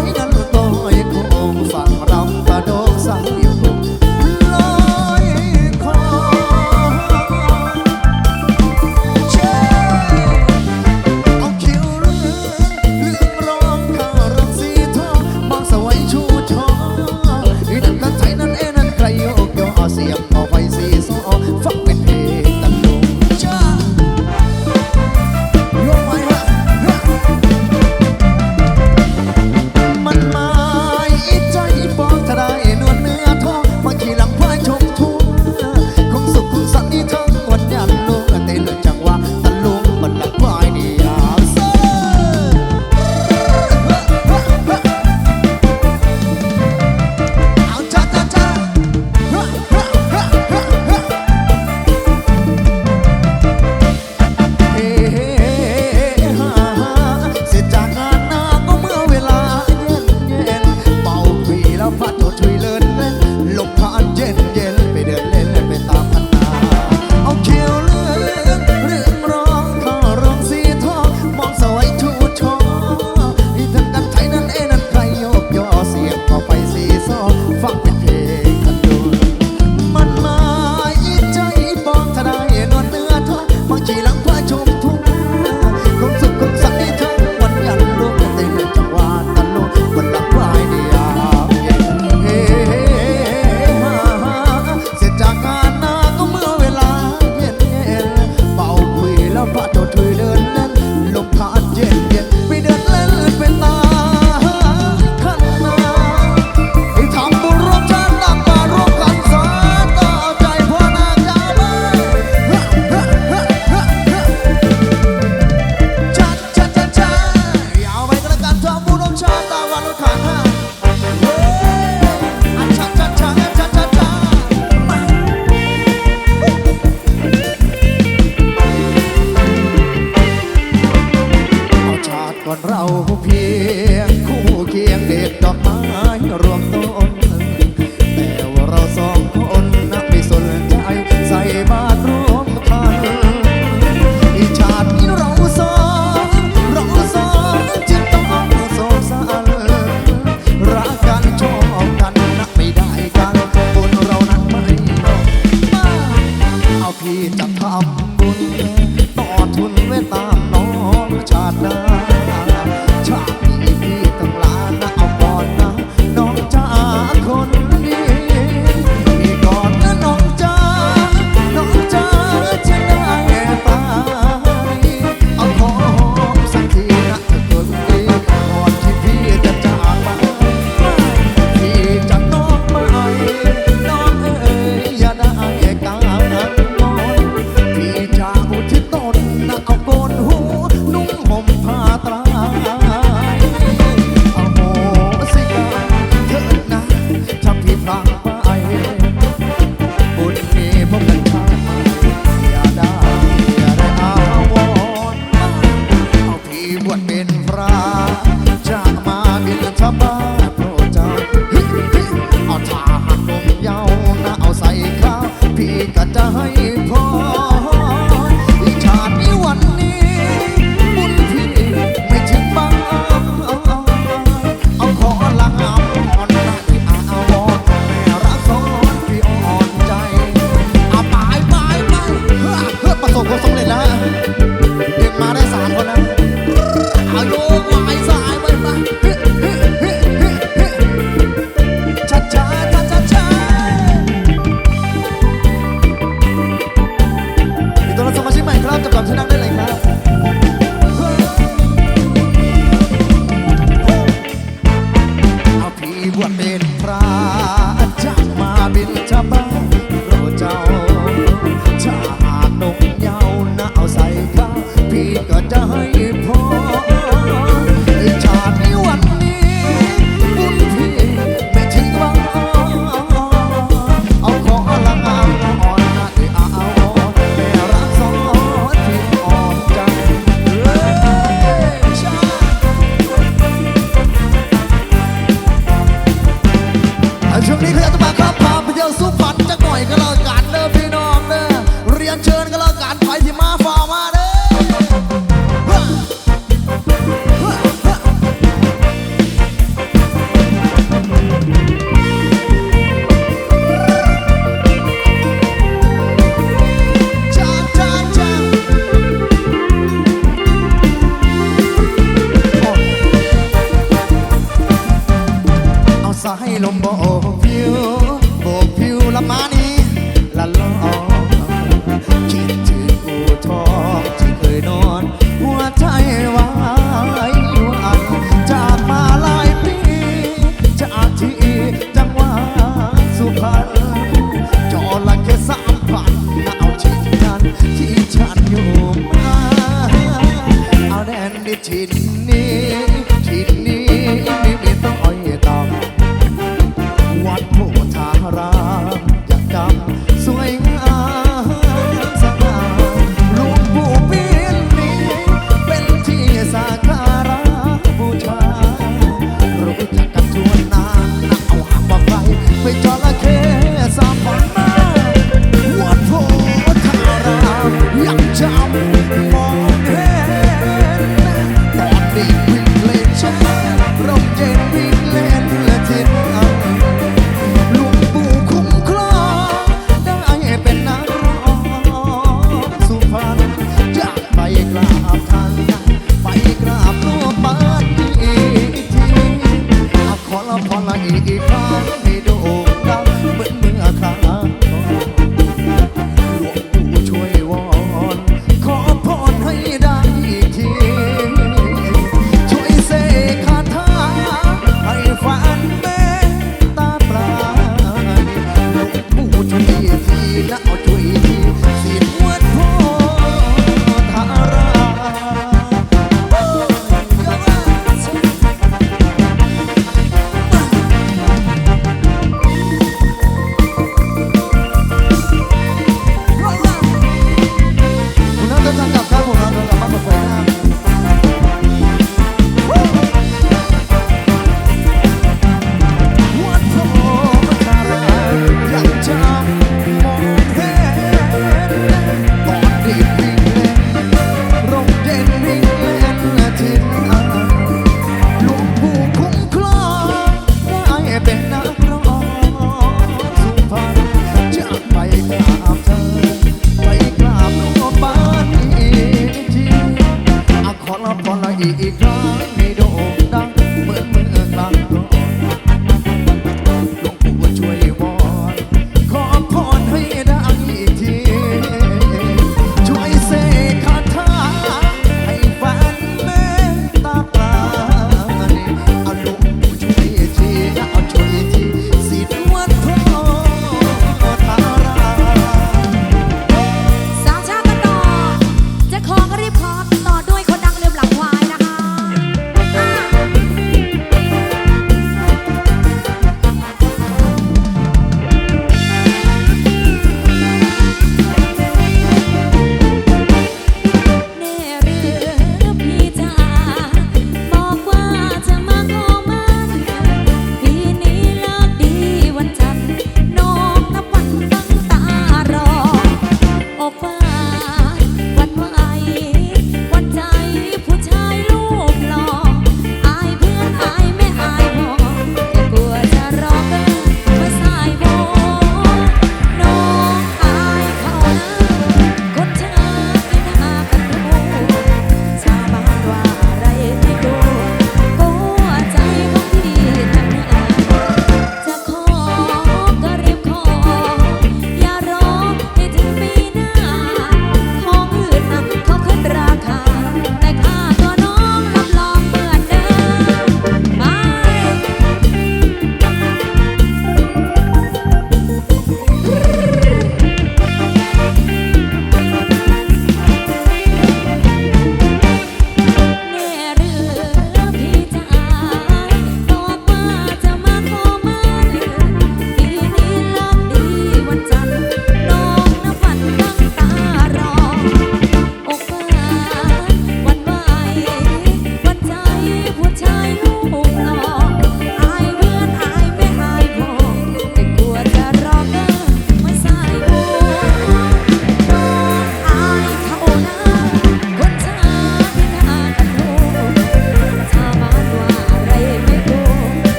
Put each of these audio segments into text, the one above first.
Hold on. done.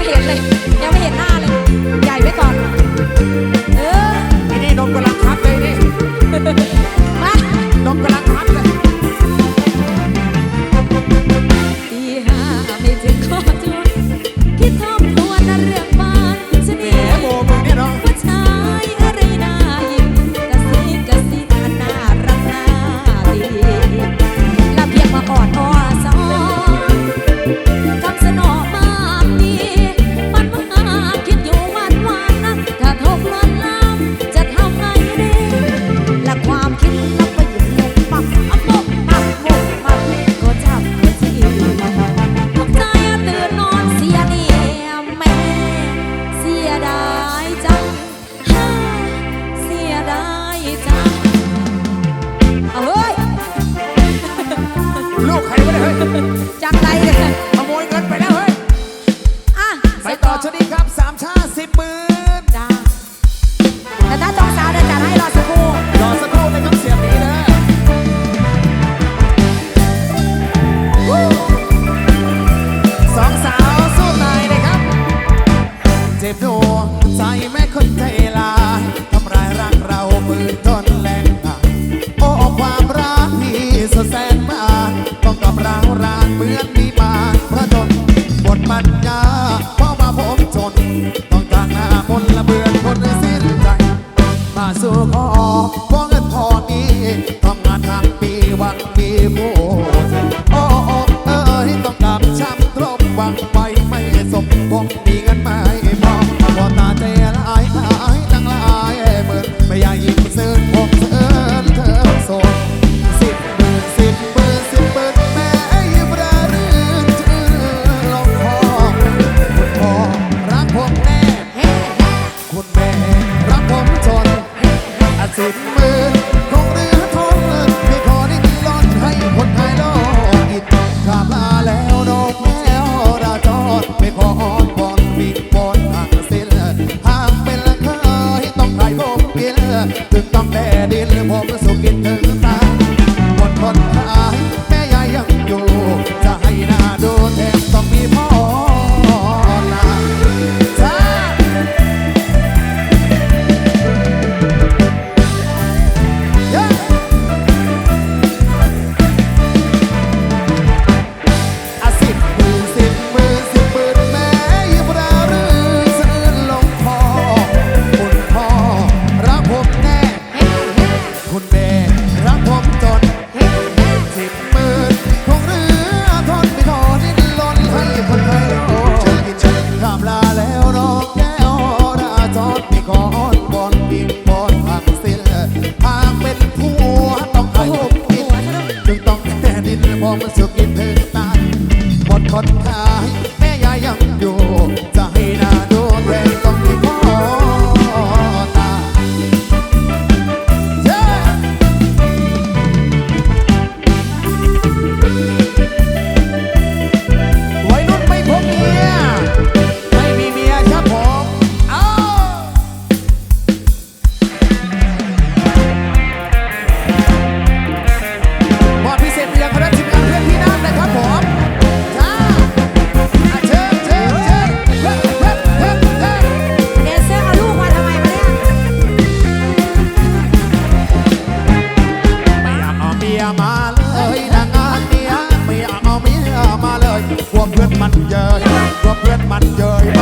ไม่เห็นเลย ยังไม่เห็นหน้าเลย ใหญ่ไว้ก่อน คนละเบือนคนสิ้นใจมาสู่ขอเพรเงินพอมีต้องงานทั้งปีวันมีโบโอ้อเออที่ต้องกลับช้ำตรงวัง ตึกต้องแด่ดินหรือผมสุข คนหาย พื่อนมันเยยกลัวเพื่อนมันเยย